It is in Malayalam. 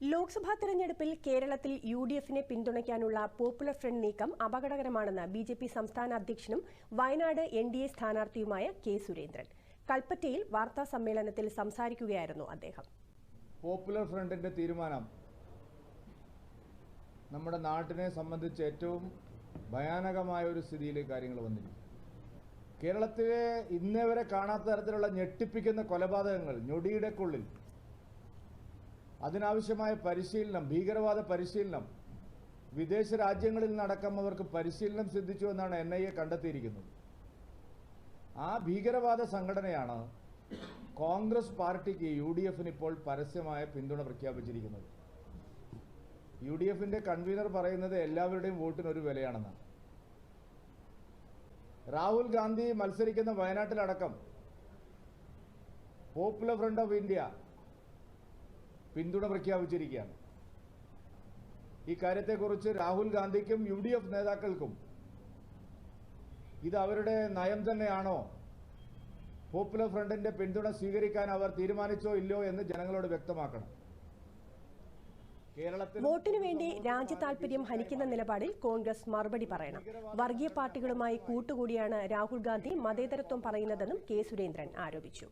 ലോക്സഭാ തെരഞ്ഞെടുപ്പിൽ കേരളത്തിൽ യു ഡി എഫിനെ പിന്തുണയ്ക്കാനുള്ള പോപ്പുലർ ഫ്രണ്ട് നീക്കം അപകടകരമാണെന്ന് ബി ജെ പി സംസ്ഥാന അധ്യക്ഷനും വയനാട് എൻ ഡി എ സ്ഥാനാർത്ഥിയുമായ കെ സുരേന്ദ്രൻ. കൽപ്പറ്റയിൽ വാർത്താ സമ്മേളനത്തിൽ സംസാരിക്കുകയായിരുന്നു അദ്ദേഹം. പോപ്പുലർ ഫ്രണ്ടിന്റെ തീരുമാനം നമ്മുടെ നാട്ടിനെ സംബന്ധിച്ച് ഏറ്റവും ഭയാനകമായ ഒരു സ്ഥിതിയിൽ കാര്യങ്ങൾ വന്നിരിക്കും കേരളത്തിലെ ഇന്നേ വരെ കാണാത്ത തരത്തിലുള്ള ഞെട്ടിപ്പിക്കുന്ന കൊലപാതകങ്ങൾ ഞൊടിയിടക്കുള്ളിൽ അതിനാവശ്യമായ പരിശീലനം ഭീകരവാദ പരിശീലനം വിദേശ രാജ്യങ്ങളിൽ നടക്കുന്നവർക്ക് അവർക്ക് പരിശീലനം സിദ്ധിച്ചു എന്നാണ് എൻ ഐ എ കണ്ടെത്തിയിരിക്കുന്നത്. ആ ഭീകരവാദ സംഘടനയാണ് കോൺഗ്രസ് പാർട്ടിക്ക് യു ഡി എഫിന് ഇപ്പോൾ പരസ്യമായ പിന്തുണ പ്രഖ്യാപിച്ചിരിക്കുന്നത്. യു ഡി എഫിന്റെ കൺവീനർ പറയുന്നത് എല്ലാവരുടെയും വോട്ടിനൊരു വിലയാണെന്നാണ്. രാഹുൽ ഗാന്ധി മത്സരിക്കുന്ന വയനാട്ടിലടക്കം പോപ്പുലർ ഫ്രണ്ട് ഓഫ് ഇന്ത്യ പിന്തുണ പ്രഖ്യാപിച്ചിരിക്കുകയാണ്. ഈ കാര്യത്തെക്കുറിച്ച് രാഹുൽ ഗാന്ധിക്കും യു ഡി എഫ് നേതാക്കൾക്കും ഇത് അവരുടെ നയം തന്നെയാണോ? പോപ്പുലർ ഫ്രണ്ടിന്റെ പിന്തുണ സ്വീകരിക്കാൻ അവർ തീരുമാനിച്ചോ ഇല്ലയോ എന്ന് ജനങ്ങളോട് വ്യക്തമാക്കണം. വോട്ടിനു വേണ്ടി രാജ്യതാൽപര്യം ഹനിക്കുന്ന നിലപാടിൽ കോൺഗ്രസ് മറുപടി പറയണം. വർഗീയ പാർട്ടികളുമായി കൂട്ടുകൂടിയാണ് രാഹുൽ ഗാന്ധി മതേതരത്വം പറയുന്നതെന്നും കെ സുരേന്ദ്രൻ ആരോപിച്ചു.